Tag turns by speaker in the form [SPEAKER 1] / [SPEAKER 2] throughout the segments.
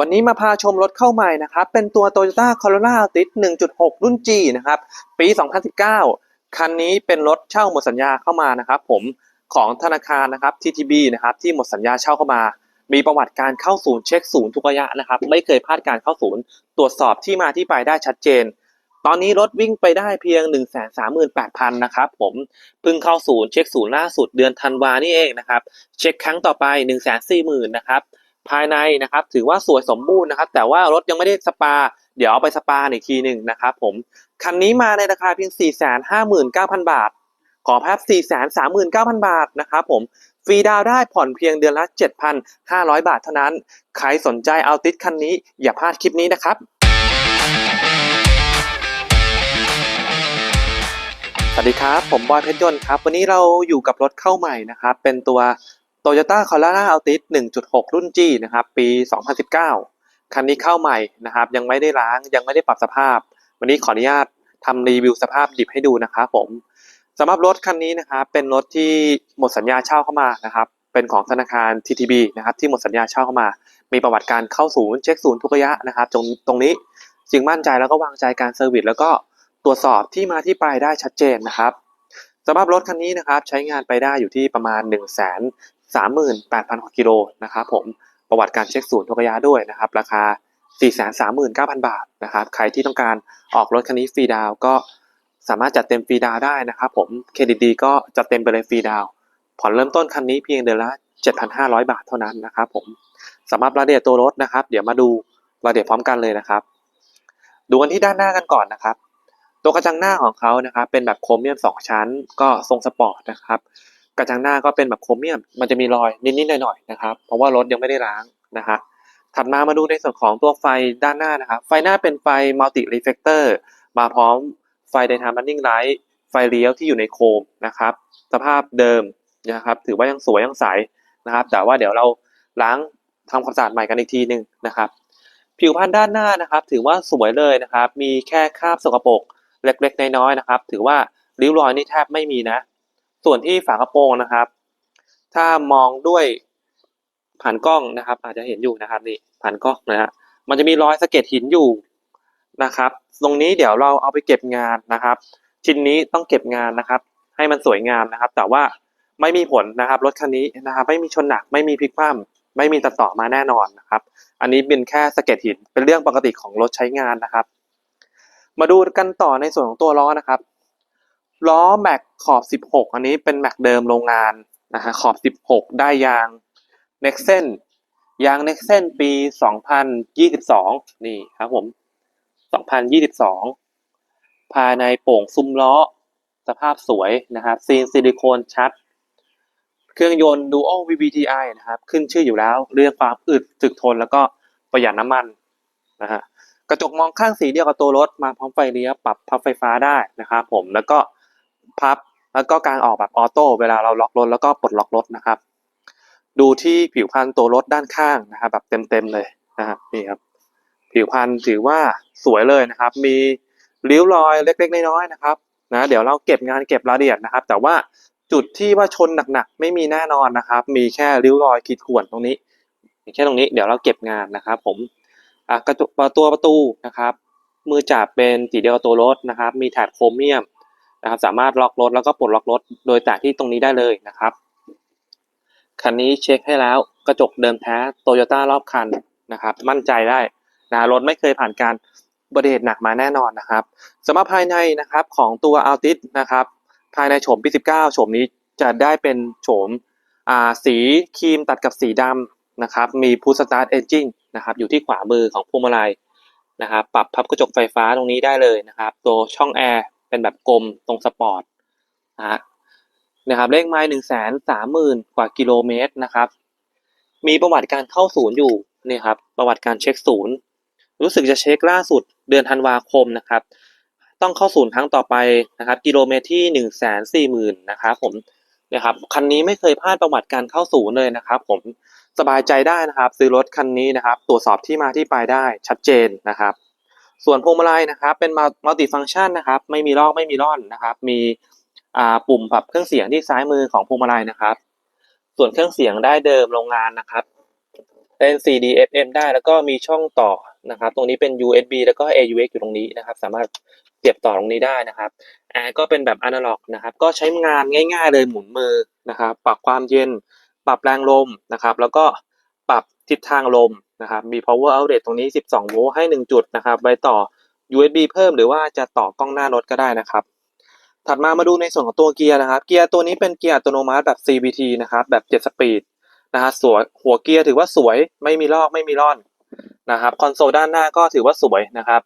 [SPEAKER 1] วันนี้มาพาชมรถเข้าใหม่นะครับ เป็นตัว Toyota Corolla Altis 1.6 รุ่น G นะครับ ปี 2019 คันนี้เป็นรถเช่าหมดสัญญาเข้ามานะครับ ผมของธนาคารนะครับ TTB นะครับที่หมดสัญญาเช่าเข้ามา มีประวัติการเข้าศูนย์เช็คศูนย์ทุกระยะนะครับ ไม่เคยพลาดการเข้าศูนย์ ตรวจสอบที่มาที่ไปได้ชัดเจน ตอนนี้รถวิ่งไปได้เพียง 1 3 8 0 0 0นะครับ ผมเพิ่งเข้าศูนย์เช็คศูนย์ล่าสุดเดือนธันวานี่เองนะครับ เช็คครั้งต่อไป 1 4 0 0 0 0นะครับ ภายในนะครับ ถือว่าสวยสมบูรณ์นะครับ แต่ว่ารถยังไม่ได้สปา เดี๋ยวเอาไปสปาอีกทีหนึ่งนะครับผมคันนี้มาในราคาเพียง 459,000 บาท ขอภาพ 439,000 บาทนะครับผมฟรีดาวได้ผ่อนเพียงเดือนละ 7,500 บาทเท่านั้น ใครสนใจเอาติดคันนี้ อย่าพลาดคลิปนี้นะครับสวัสดีครับ ผมบอยเพชรยนต์ครับ วันนี้เราอยู่กับรถเข้าใหม่นะครับ เป็นตัว Toyota Corolla Altis 1.6 รุ่น G นะครับปี 2019 คันนี้เข้าใหม่นะครับยังไม่ได้ล้างยังไม่ได้ปรับสภาพ วันนี้ขออนุญาตทำรีวิวสภาพดิบให้ดูนะครับผมสำหรับรถคันนี้นะครับเป็นรถที่หมดสัญญาเช่าเข้ามานะครับเป็นของธนาคาร TTB นะครับที่หมดสัญญาเช่าเข้ามา มีประวัติการเข้าศูนย์เช็คศูนย์ทุกระยะนะครับตรงตรงนี้จึงมั่นใจแล้วก็วางใจการเซอร์วิสแล้วก็ตรวจสอบที่มาที่ไปได้ชัดเจนนะครับสำหรับรถคันนี้นะครับใช้งานไปได้อยู่ที่ประมาณ1 0 0 0 0 38,000กว่ากิโลนะครับผมประวัติการเช็คศูนย์ทุกระยะด้วยนะครับ ราคา 439,000 บาทนะครับใครที่ต้องการออกรถคันนี้ฟรีดาวก็สามารถจัดเต็มฟรีดาวได้นะครับผมเครดิตดีก็จัดเต็มไปเลยฟรีดาวผ่อนเริ่มต้นคันนี้เพียงเดือนละ 7,500 บาทเท่านั้นนะครับผมสำหรับรายละเอียดตัวรถนะครับ เดี๋ยวมาดูรายละเอียดพร้อมกันเลยนะครับ ดูกันที่ด้านหน้ากันก่อนนะครับ ตัวกระจังหน้าของเขานะครับ เป็นแบบโครเมียมสองชั้น ก็ทรงสปอร์ตนะครับ กระจังหน้าก็เป็นแบบโครเมียม มันจะมีรอยนิดๆหน่อยๆนะครับ เพราะว่ารถยังไม่ได้ล้างนะฮะถัดมามาดูในส่วนของตัวไฟด้านหน้านะครับ ไฟหน้าเป็นไฟมัลติรีเฟกเตอร์มาพร้อมไฟ Daytime Running Light ไฟเลี้ยวที่อยู่ในโคมนะครับ สภาพเดิมนะครับ ถือว่ายังสวยยังใสนะครับ แต่ว่าเดี๋ยวเราล้างทำความสะอาดใหม่กันอีกทีหนึ่งนะครับ ผิวพรรณด้านหน้านะครับ ถือว่าสวยเลยนะครับ มีแค่คราบสกปรกเล็กๆน้อยๆนะครับ ถือว่าริ้วรอยนี่แทบไม่มีนะ ส่วนที่ฝากระโปรงนะครับ ถ้ามองด้วยผ่านกล้องนะครับ อาจจะเห็นอยู่นะครับนี่ผ่านกล้องนะฮะมันจะมีรอยสะเก็ดหินอยู่นะครับ ตรงนี้เดี๋ยวเราเอาไปเก็บงานนะครับ ชิ้นนี้ต้องเก็บงานนะครับ ให้มันสวยงามนะครับ แต่ว่าไม่มีผลนะครับรถคันนี้นะครับ ไม่มีชนหนักไม่มีพลิกคว่ำไม่มีตัดต่อมาแน่นอนนะครับ อันนี้เป็นแค่สะเก็ดหินเป็นเรื่องปกติของรถใช้งานนะครับ มาดูกันต่อในส่วนของตัวล้อนะครับ ล้อแม็กขอบ 16 อันนี้เป็นแม็กเดิมโรงงานนะฮะขอบ 16 ได้ยาง n e x e n ยาง n e x e n ปี 2022 นี่ครับผม 2022 ภายในโป่งซุ้มล้อ สภาพสวยนะครับซีนซิลิโคนชัด เครื่องยนต์ Dual VVTi นะครับ ขึ้นชื่ออยู่แล้ว เรื่องความอึดถึกทนแล้วก็ประหยัดน้ำมันนะฮะกระจกมองข้างสีเดียวกับตัวรถมาพร้อมไฟเลี้ยวปรับพับไฟฟ้าได้นะครับผมแล้วก็ พับ แล้วก็การออกแบบออโต้เวลาเราล็อกรถแล้วก็ปลดล็อกรถนะครับ ดูที่ผิวพรรณตัวรถด้านข้างนะครับแบบเต็มๆเลยนะครับนี่ครับ ผิวพรรณถือว่าสวยเลยนะครับ มีริ้วรอยเล็ก ๆ น้อยๆนะครับนะเดี๋ยวเราเก็บงานเก็บรายละเอียดนะครับ แต่ว่าจุดที่ว่าชนหนักๆไม่มีแน่นอนนะครับ มีแค่ริ้วรอยขีดข่วนตรงนี้แค่ตรงนี้เดี๋ยวเราเก็บงานนะครับ ผมอะกระตัวประตูนะครับ มือจับเป็นสีเดียวตัวรถนะครับ มีแถบโครเมียม นะครับ สามารถล็อกรถแล้วก็ปลดล็อกรถโดยแตะที่ตรงนี้ได้เลยนะครับ คันนี้เช็คให้แล้วกระจกเดิมแท้โตโยต้ารอบคันนะครับ มั่นใจได้นะรถไม่เคยผ่านการอุบัติเหตุหนักมาแน่นอนนะครับสำหรับภายในนะครับของตัว Altis นะครับ ภายในโฉมปี 19โฉมนี้จะได้เป็นโฉมสีครีมตัดกับสีดำนะครับ มีพุชสตาร์ทเอนจินนะครับอยู่ที่ขวามือของพวงมาลัยนะครับ ปรับพับกระจกไฟฟ้าตรงนี้ได้เลยนะครับ ตัวช่องแอร์ เป็นแบบกลมตรงสปอร์ตนะฮะนะครับเลขไมล์หนึ่งแสนสามหมื่นกว่ากิโลเมตรนะครับ มีประวัติการเข้าศูนย์อยู่นี่ครับประวัติการเช็คศูนย์รู้สึกจะเช็คล่าสุดเดือนธันวาคมนะครับ ต้องเข้าศูนย์ครั้งต่อไปนะครับ กิโลเมตรที่หนึ่งแสนสี่หมื่นนะครับผมนะครับคันนี้ไม่เคยพลาดประวัติการเข้าศูนย์เลยนะครับ ผมสบายใจได้นะครับ ซื้อรถคันนี้นะครับ ตรวจสอบที่มาที่ไปได้ชัดเจนนะครับ ส่วนพวงมาลัยนะครับ เป็นมัลติฟังก์ชันนะครับ ไม่มีลอกไม่มีร่อนนะครับ มีปุ่มปรับเครื่องเสียงที่ซ้ายมือของพวงมาลัยนะครับ ส่วนเครื่องเสียงได้เดิมโรงงานนะครับเล่น CD FM ได้แล้วก็มีช่องต่อนะครับ ตรงนี้เป็น USB แล้วก็ AUX อยู่ตรงนี้นะครับ สามารถเสียบต่อตรงนี้ได้นะครับแอร์ก็เป็นแบบอนาล็อกนะครับ ก็ใช้งานง่าย ๆ เลยหมุนมือนะครับ ปรับความเย็น ปรับแรงลมนะครับ แล้วก็ปรับทิศทางลม นะครับ มี power outlet ตรงนี้ 12 โวลต์ให้ 1 จุดนะครับไว้ต่อ USB เพิ่มหรือว่าจะต่อกล้องหน้ารถก็ได้นะครับ ถัดมามาดูในส่วนของตัวเกียร์นะครับ เกียร์ตัวนี้เป็นเกียร์อัตโนมัติแบบ CVT นะครับแบบ 7 สปีดนะฮะสวยหัวเกียร์ถือว่าสวยไม่มีลอกไม่มีร่อนนะครับคอนโซลด้านหน้าก็ถือว่าสวยนะครับ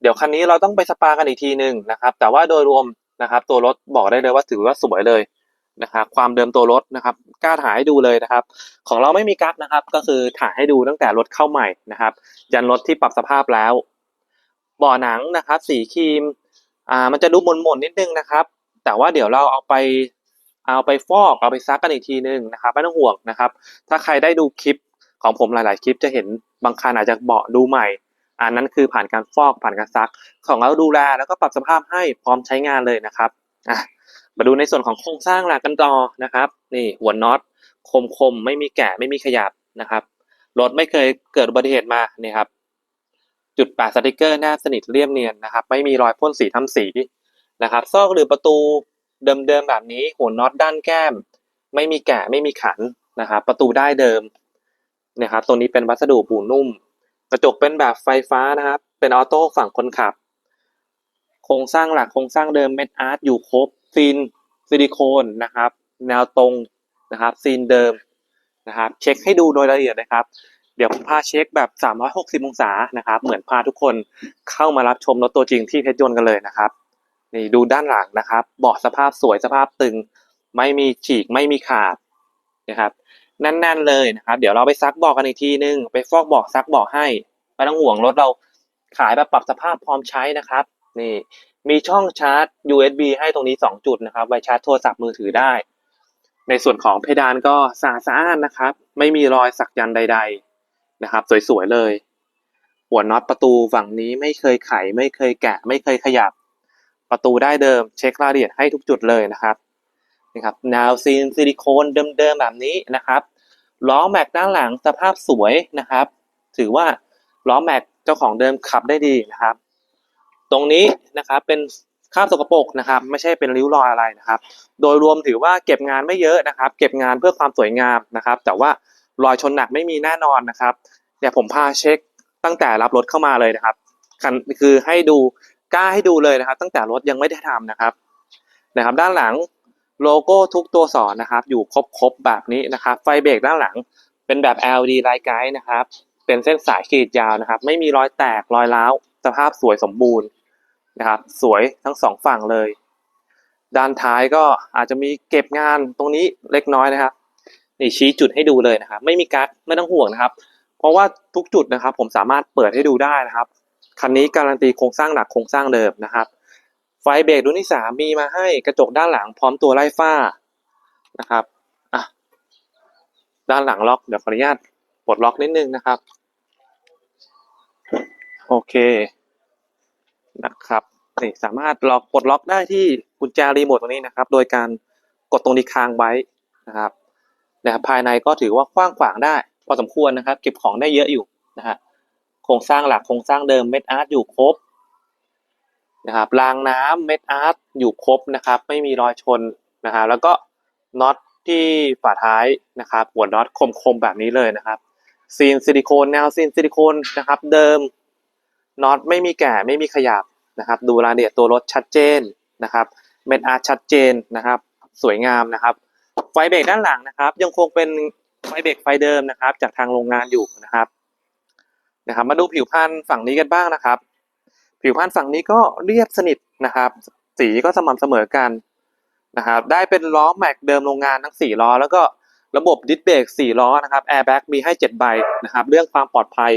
[SPEAKER 1] เดี๋ยวคันนี้เราต้องไปสปากันอีกทีหนึ่งนะครับ แต่ว่าโดยรวมนะครับ ตัวรถบอกได้เลยว่าถือว่าสวยเลย นะครับความเดิมตัวรถนะครับกล้าถ่ายให้ดูเลยนะครับ ของเราไม่มีกั๊กนะครับ ก็คือถ่ายให้ดูตั้งแต่รถเข้าใหม่นะครับ ยันรถที่ปรับสภาพแล้วเบ่อหนังนะครับ สีครีมอ่ามันจะดูหม่นๆนิดนึงนะครับ แต่ว่าเดี๋ยวเราเอาไปเอาไปฟอกเอาไปซักกันอีกทีนึงนะครับไม่ต้องห่วงนะครับ ถ้าใครได้ดูคลิปของผมหลาย ๆ คลิปจะเห็นบางคันอาจจะเบาะดูใหม่อันนั้นคือผ่านการฟอกผ่านการซัก ของเราดูแลแล้วก็ปรับสภาพให้พร้อมใช้งานเลยนะครับอะ มาดูในส่วนของโครงสร้างหลักกันต่อนะครับ นี่หัวน็อตคมๆไม่มีแกะไม่มีขยับนะครับรถไม่เคยเกิดอุบัติเหตุมานี่ครับ จุดแปะสติกเกอร์แนบสนิทเรียบเนียนนะครับ ไม่มีรอยพ่นสีทำสีนะครับซอกหรือประตูเดิมๆแบบนี้ หัวน็อตด้านแก้ม ไม่มีแกะไม่มีขันนะครับ ประตูได้เดิมนะครับตัวนี้เป็นวัสดุปูนุ่ม กระจกเป็นแบบไฟฟ้านะครับ เป็นออโต้ฝั่งคนขับ โครงสร้างหลักโครงสร้างเดิมเม็ดอาร์ตอยู่ครบ ซีนซิลิโคนนะครับ แนวตรงนะครับซีนเดิมนะครับ เช็คให้ดูโดยละเอียดนะครับ เดี๋ยวผมพาเช็คแบบ 360 องศานะครับ เหมือนพาทุกคนเข้ามารับชมรถตัวจริงที่เพชรยนต์กันเลยนะครับนี่ดูด้านหลังนะครับเบาะสภาพสวยสภาพตึง ไม่มีฉีกไม่มีขาดนะครับแน่นๆเลยนะครับ เดี๋ยวเราไปซักเบาะกันอีกทีนึง ไปฟอกเบาะซักเบาะให้ไม่ต้องห่วงรถเราขายแบบปรับสภาพพร้อมใช้นะครับ นี่ มีช่องชาร์จ USB ให้ตรงนี้ 2 จุดนะครับ ไว้ชาร์จโทรศัพท์มือถือได้ ในส่วนของเพดานก็สะอาดสะอ้านนะครับ ไม่มีรอยสักยันใด ๆนะครับ สวยๆเลย หัวน็อตประตูฝั่งนี้ไม่เคยไข ไม่เคยแกะ ไม่เคยขยับ ประตูได้เดิม เช็ครายละเอียดให้ทุกจุดเลยนะครับนะครับแนวซีนซิลิโคนเดิมๆแบบนี้นะครับล้อแม็กด้านหลังสภาพสวยนะครับ ถือว่าล้อแม็กเจ้าของเดิมขับได้ดีนะครับ ตรงนี้นะครับเป็นคราบสกปรกนะครับ ไม่ใช่เป็นริ้วรอยอะไรนะครับ โดยรวมถือว่าเก็บงานไม่เยอะนะครับ เก็บงานเพื่อความสวยงามนะครับ แต่ว่ารอยชนหนักไม่มีแน่นอนนะครับเดี๋ยวผมพาเช็คตั้งแต่รับรถเข้ามาเลยนะครับคันคือให้ดูกล้าให้ดูเลยนะครับ ตั้งแต่รถยังไม่ได้ทำนะครับนะครับ ด้านหลังโลโก้ทุกตัวสอนนะครับ อยู่ครบๆแบบนี้นะครับ ไฟเบรกด้านหลังเป็นแบบ LED ไลท์ไกด์นะครับ เป็นเส้นสายขีดยาวนะครับ ไม่มีรอยแตกรอยร้าวสภาพสวยสมบูรณ์ นะครับ สวยทั้งสองฝั่งเลย ด้านท้ายก็อาจจะมีเก็บงานตรงนี้เล็กน้อยนะครับนี่ชี้จุดให้ดูเลยนะครับ ไม่มีกั๊กไม่ต้องห่วงนะครับ เพราะว่าทุกจุดนะครับ ผมสามารถเปิดให้ดูได้นะครับคันนี้การันตีโครงสร้างหนักโครงสร้างเดิมนะครับ ไฟเบรกรุ่นที่สามมีมาให้กระจกด้านหลังพร้อมตัวไล่ฝ้านะครับอะด้านหลังล็อกเดี๋ยวขออนุญาตปลดล็อกนิดนึงนะครับ โอเค นะครับนี่สามารถล็อกปลดล็อกได้ที่กุญแจรีโมทตรงนี้นะครับ โดยการกดตรงนี้ค้างไว้นะครับนะครับภายในก็ถือว่ากว้างขวางได้ พอสมควรนะครับ เก็บของได้เยอะอยู่นะฮะโครงสร้างหลักโครงสร้างเดิมเม็ดอาร์ตอยู่ครบนะครับรางน้ำเม็ดอาร์ตอยู่ครบนะครับ ไม่มีรอยชนนะครับแล้วก็น็อตที่ฝาท้ายนะครับหัวน็อตคมๆแบบนี้เลยนะครับซีนซิลิโคนแนวซีนซิลิโคนนะครับ เดิม น็อตไม่มีแก่ไม่มีขยับนะครับ ดูรายละเอียดตัวรถชัดเจนนะครับเม็ดอาร์ชัดเจนนะครับ สวยงามนะครับ ไฟเบรกด้านหลังนะครับ ยังคงเป็นไฟเบรกไฟเดิมนะครับ จากทางโรงงานอยู่นะครับนะครับ มาดูผิวพรรณฝั่งนี้กันบ้างนะครับ ผิวพรรณฝั่งนี้ก็เรียบสนิทนะครับ สีก็สม่ำเสมอกันนะครับ ได้เป็นล้อแม็กเดิมโรงงานทั้ง 4 ล้อ แล้วก็ระบบดิสเบรก4ล้อนะครับแอร์แบ็กมีให้ 7 ใบนะครับ เรื่องความปลอดภัย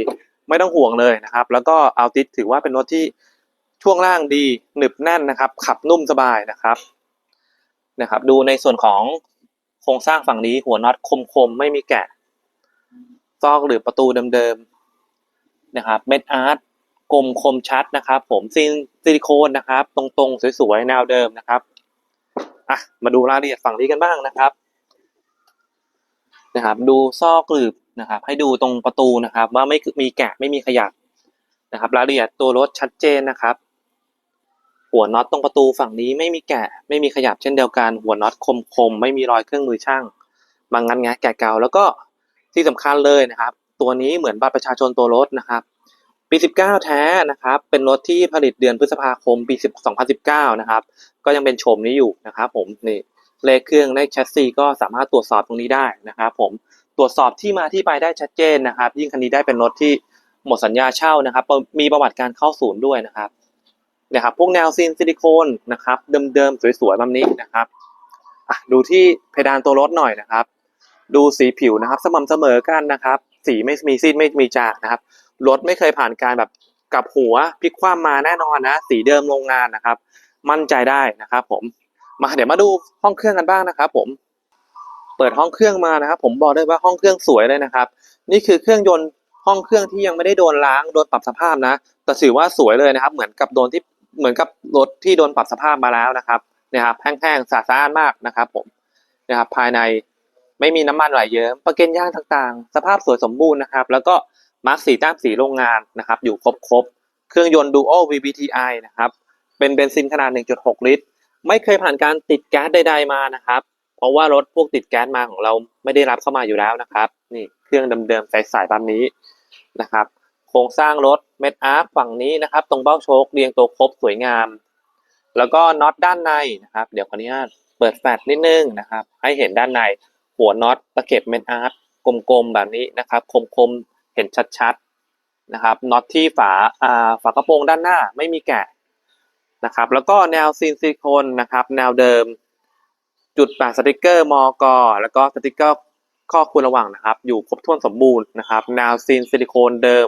[SPEAKER 1] ไม่ต้องห่วงเลยนะครับ แล้วก็เอาติสถือว่าเป็นรถที่ช่วงล่างดีหนึบแน่นนะครับ ขับนุ่มสบายนะครับนะครับ ดูในส่วนของโครงสร้างฝั่งนี้หัวน็อตคมๆไม่มีแกะซอกหรือประตูเดิมๆนะครับเม็ดอาร์ตกลมคมชัดนะครับ ผมซิซิลิโคนนะครับ ตรงๆสวยๆแนวเดิมนะครับอะมาดูรายละเอียดฝั่งนี้กันบ้างนะครับนะครับ ดูซอกหรือ นะครับ ให้ดูตรงประตูนะครับ ว่าไม่มีแกะไม่มีขยับนะครับ รายละเอียดตัวรถชัดเจนนะครับ หัวน็อตตรงประตูฝั่งนี้ไม่มีแกะไม่มีขยับเช่นเดียวกัน หัวน็อตคมๆไม่มีรอยเครื่องมือช่างบางงันงะแกะเก่าแล้วก็ที่สำคัญเลยนะครับ ตัวนี้เหมือนบัตรประชาชนตัวรถนะครับ ปี 19 แท้นะครับ เป็นรถที่ผลิตเดือนพฤษภาคมปี 2019 นะครับ ก็ยังเป็นโฉมนี้อยู่นะครับ ผมนี่เลขเครื่องเลขแชสซีก็สามารถตรวจสอบตรงนี้ได้นะครับ ผม ตรวจสอบที่มาที่ไปได้ชัดเจนนะครับ ยิ่งคันนี้ได้เป็นรถที่หมดสัญญาเช่านะครับ มีประวัติการเข้าศูนย์ด้วยนะครับนะครับ พวกแนวซีนซิลิโคนนะครับเดิมๆสวยๆแบบนี้นะครับอะดูที่เพดานตัวรถหน่อยนะครับ ดูสีผิวนะครับ สม่ำเสมอกันนะครับ สีไม่มีซีดไม่มีจางนะครับรถไม่เคยผ่านการแบบกลับหัวพลิกคว่ำมาแน่นอนนะ สีเดิมโรงงานนะครับ มั่นใจได้นะครับ ผมมาเดี๋ยวมาดูห้องเครื่องกันบ้างนะครับ ผม เปิดห้องเครื่องมานะครับ ผมบอกได้ว่าห้องเครื่องสวยเลยนะครับ นี่คือเครื่องยนต์ห้องเครื่องที่ยังไม่ได้โดนล้างโดนปรับสภาพนะแต่ถือว่าสวยเลยนะครับ เหมือนกับโดนที่เหมือนกับรถที่โดนปรับสภาพมาแล้วนะครับนะครับแห้งๆสะอาดมากนะครับผมนะครับภายในไม่มีน้ำมันไหลเยิ้มประเก็นย่างต่างๆ สภาพสวยสมบูรณ์นะครับ แล้วก็มาร์กสีแต้มสีโรงงานนะครับ อยู่ครบๆเครื่องยนต์ Duo VVTi นะครับ เป็นเบนซินขนาด 1.6 ลิตร ไม่เคยผ่านการติดแก๊สใดๆมานะครับ ราะว่ารถพวกติดแก๊สมาของเราไม่ได้รับเข้ามาอยู่แล้วนะครับ นี่เครื่องเดิมๆใสๆแบบนี้นะครับ โครงสร้างรถเม็ดอาร์คฝั่งนี้นะครับ ตรงเบ้าโชคเรียงตัวครบสวยงาม แล้วก็น็อตด้านในนะครับ เดี๋ยวขออนุญาตเปิดแฟลชนิดนึงนะครับ ให้เห็นด้านในหัวน็อตตะเข็บเม็ดอาร์คกลมๆแบบนี้นะครับ คมๆเห็นชัดๆนะครับน็อตที่ฝาอ่าฝากระโปรงด้านหน้าไม่มีแกะนะครับ แล้วก็แนวซีนซิลิโคนนะครับ แนวเดิม จุดแปะสติกเกอร์มอกแล้วก็สติกเกอร์ข้อควรระวังนะครับ อยู่ครบถ้วนสมบูรณ์นะครับแนวซีนซิลิโคนเดิม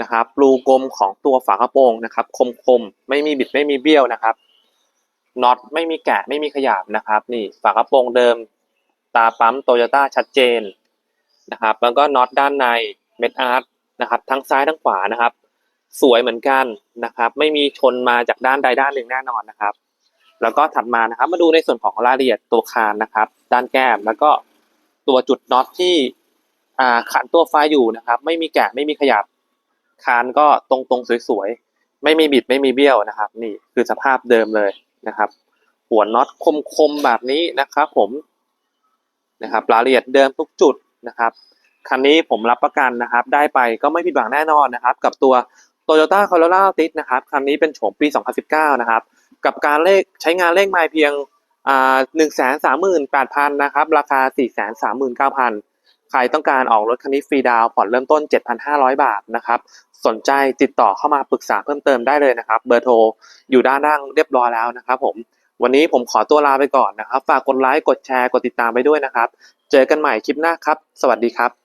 [SPEAKER 1] นะครับรูกลมของตัวฝากระโปรงนะครับ คมๆไม่มีบิดไม่มีเบี้ยวนะครับน็อตไม่มีแกะไม่มีขยับนะครับ นี่ฝากระโปรงเดิม ตาปั๊มโตโยต้าชัดเจนนะครับแล้วก็น็อตด้านในเม็ดอาร์ตนะครับ ทั้งซ้ายทั้งขวานะครับ สวยเหมือนกันนะครับ ไม่มีชนมาจากด้านใดด้านหนึ่งแน่นอนนะครับ แล้วก็ถัดมานะครับ มาดูในส่วนของรายละเอียดตัวคานนะครับ ด้านแก้มแล้วก็ตัวจุดน็อตที่ขันตัวไฟอยู่นะครับ ไม่มีแกะไม่มีขยับคานก็ตรงๆสวยๆ ไม่มีบิดไม่มีเบี้ยวนะครับ นี่คือสภาพเดิมเลยนะครับ หัวน็อตคมๆแบบนี้นะครับ ผมนะครับรายละเอียดเดิมทุกจุดนะครับคันนี้ผมรับประกันนะครับ ได้ไปก็ไม่ผิดหวังแน่นอนนะครับ กับตัว Toyota Corolla Altis นะครับคันนี้เป็นโฉมปี 2019 นะครับ กับการเลขใช้งานเลขไมล์เพียงอ่าหนึ่งแสนสามหมื่นแปดพันนะครับ ราคาสี่แสนสามหมื่นเก้าพันใครต้องการออกรถคันนี้ฟรีดาวผ่อนเริ่มต้น 7,500 บาทนะครับ สนใจติดต่อเข้ามาปรึกษาเพิ่มเติมได้เลยนะครับ เบอร์โทรอยู่ด้านล่างเรียบร้อยแล้วนะครับผม วันนี้ผมขอตัวลาไปก่อนนะครับ ฝากกดไลค์ กดแชร์ กดติดตามไปด้วยนะครับ เจอกันใหม่คลิปหน้าครับ สวัสดีครับ